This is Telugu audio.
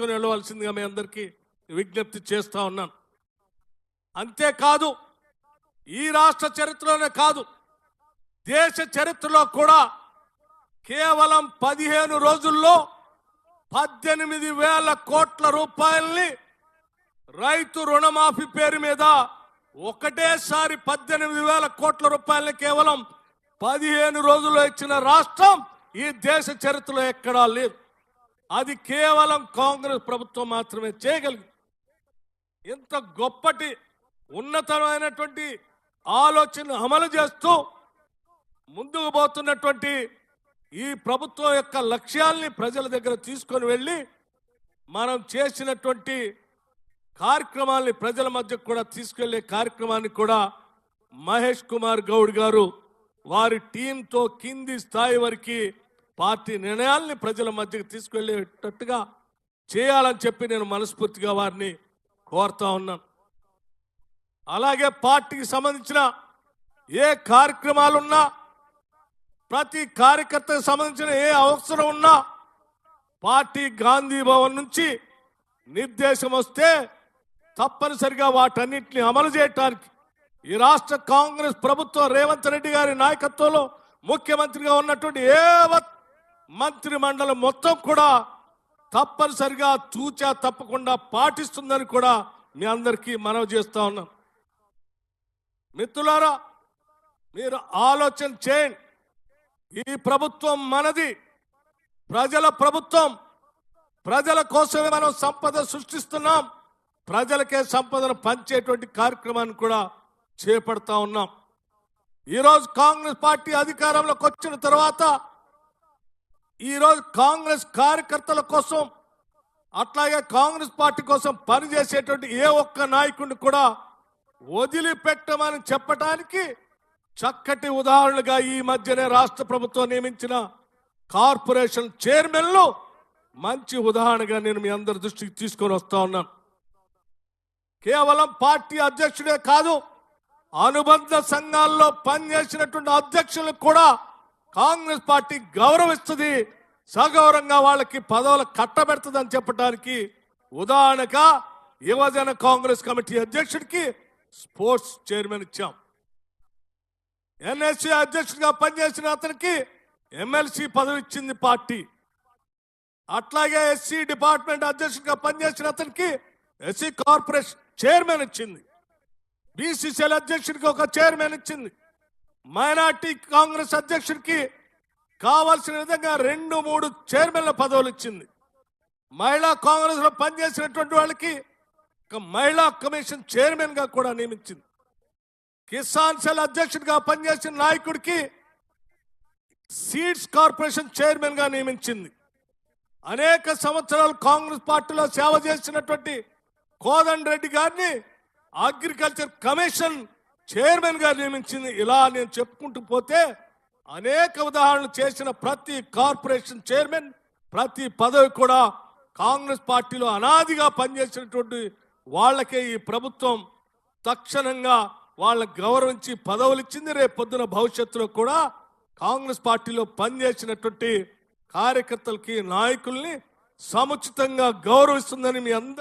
తీసుకొని వెళ్ళవలసిందిగా మీ అందరికీ విజ్ఞప్తి చేస్తా ఉన్నాను. అంతేకాదు ఈ రాష్ట్ర చరిత్రలోనే కాదు దేశ చరిత్రలో కూడా కేవలం పదిహేను రోజుల్లో పద్దెనిమిది వేల కోట్ల రూపాయల్ని రైతు రుణమాఫీ పేరు మీద ఒకటేసారి పద్దెనిమిది వేల కోట్ల రూపాయలని కేవలం పదిహేను రోజుల్లో ఇచ్చిన రాష్ట్రం ఈ దేశ చరిత్రలో ఎక్కడా లేదు. అది కేవలం కాంగ్రెస్ ప్రభుత్వం మాత్రమే చేయగలిగింది ఇంత గొప్పటి ఉన్నతమైనటువంటి ఆలోచన అమలు చేస్తూ ముందుకు పోతున్నటువంటి ఈ ప్రభుత్వం యొక్క లక్ష్యాల్ని ప్రజల దగ్గర తీసుకొని వెళ్ళి మనం చేసినటువంటి కార్యక్రమాల్ని ప్రజల మధ్య కూడా తీసుకెళ్ళే కార్యక్రమాన్ని కూడా మహేష్ కుమార్ గౌడ్ గారు వారి టీంతో కింది స్థాయి వరకు పార్టీ నిర్ణయాల్ని ప్రజల మధ్యకి తీసుకెళ్ళేటట్టుగా చేయాలని చెప్పి నేను మనస్ఫూర్తిగా వారిని కోరుతా ఉన్నాను. అలాగే పార్టీకి సంబంధించిన ఏ కార్యక్రమాలున్నా ప్రతి కార్యకర్తకు సంబంధించిన ఏ అవసరం ఉన్నా పార్టీ గాంధీ భవన్ నుంచి నిర్దేశం వస్తే తప్పనిసరిగా వాటన్నిటిని అమలు చేయటానికి ఈ రాష్ట్ర కాంగ్రెస్ ప్రభుత్వం రేవంత్ రెడ్డి గారి నాయకత్వంలో ముఖ్యమంత్రిగా ఉన్నటువంటి ఏ మంత్రి మండలి మొత్తం కూడా తప్పనిసరిగా తూచా తప్పకుండా పాటిస్తుందని కూడా మీ అందరికీ మనవి చేస్తా ఉన్నాం. మిత్రులారా మీరు ఆలోచన చేయండి. ఈ ప్రభుత్వం మనది. ప్రజల ప్రభుత్వం. ప్రజల కోసమే మనం సంపద సృష్టిస్తున్నాం. ప్రజలకే సంపదను పంచేటువంటి కార్యక్రమాన్ని కూడా చేపడతా ఉన్నాం. ఈరోజు కాంగ్రెస్ పార్టీ అధికారంలోకి వచ్చిన తర్వాత ఈరోజు కాంగ్రెస్ కార్యకర్తల కోసం అట్లాగే కాంగ్రెస్ పార్టీ కోసం పనిచేసేటువంటి ఏ ఒక్క నాయకుడిని కూడా వదిలిపెట్టమని చెప్పటానికి చక్కటి ఉదాహరణగా ఈ మధ్యనే రాష్ట్ర ప్రభుత్వం నియమించిన కార్పొరేషన్ చైర్మన్లు మంచి ఉదాహరణగా నేను మీ అందరి దృష్టికి తీసుకొని వస్తా ఉన్నాను. కేవలం పార్టీ అధ్యక్షుడే కాదు అనుబంధ సంఘాల్లో పనిచేసినటువంటి అధ్యక్షులకు కూడా కాంగ్రెస్ పార్టీ గౌరవిస్తుంది సగౌరవంగా వాళ్ళకి పదవులు కట్టబెడుతుందని చెప్పడానికి ఉదాహరణగా యువజన కాంగ్రెస్ కమిటీ అధ్యక్షుడికి స్పోర్ట్స్ చైర్మన్ ఇచ్చాం. ఎన్ఎస్సీ అధ్యక్షుడిగా పనిచేసిన అతనికి ఎమ్మెల్సీ పదవి ఇచ్చింది పార్టీ. అట్లాగే ఎస్సీ డిపార్ట్మెంట్ అధ్యక్షుడిగా పనిచేసిన అతనికి ఎస్సీ కార్పొరేషన్ చైర్మన్ ఇచ్చింది. బీసీసీఎల్ అధ్యక్షుడికి ఒక చైర్మన్ ఇచ్చింది. మైనార్టీ కాంగ్రెస్ అధ్యక్షుడికి కావాల్సిన విధంగా రెండు మూడు చైర్మన్ల పదవులు ఇచ్చింది. మహిళా కాంగ్రెస్లో పనిచేసినటువంటి వాళ్ళకి ఒక మహిళా కమిషన్ చైర్మన్గా కూడా నియమించింది. కిసాన్ సెల్ అధ్యక్షుడిగా పనిచేసిన నాయకుడికి సీడ్స్ కార్పొరేషన్ చైర్మన్గా నియమించింది. అనేక సంవత్సరాలు కాంగ్రెస్ పార్టీలో సేవ చేసినటువంటి కోదండ్ రెడ్డి గారిని అగ్రికల్చర్ కమిషన్ చైర్మన్గా నియమించింది. ఇలా నేను చెప్పుకుంటూ పోతే అనేక ఉదాహరణలు చేసిన ప్రతి కార్పొరేషన్ చైర్మన్ ప్రతి పదవి కూడా కాంగ్రెస్ పార్టీలో అనాదిగా పనిచేసినటువంటి వాళ్ళకే ఈ ప్రభుత్వం తక్షణంగా వాళ్ళకి గౌరవించి పదవులు ఇచ్చింది రేపు పొద్దున భవిష్యత్తులో కూడా కాంగ్రెస్ పార్టీలో పనిచేసినటువంటి కార్యకర్తలకి నాయకుల్ని సముచితంగా గౌరవిస్తుందని మీ అందరూ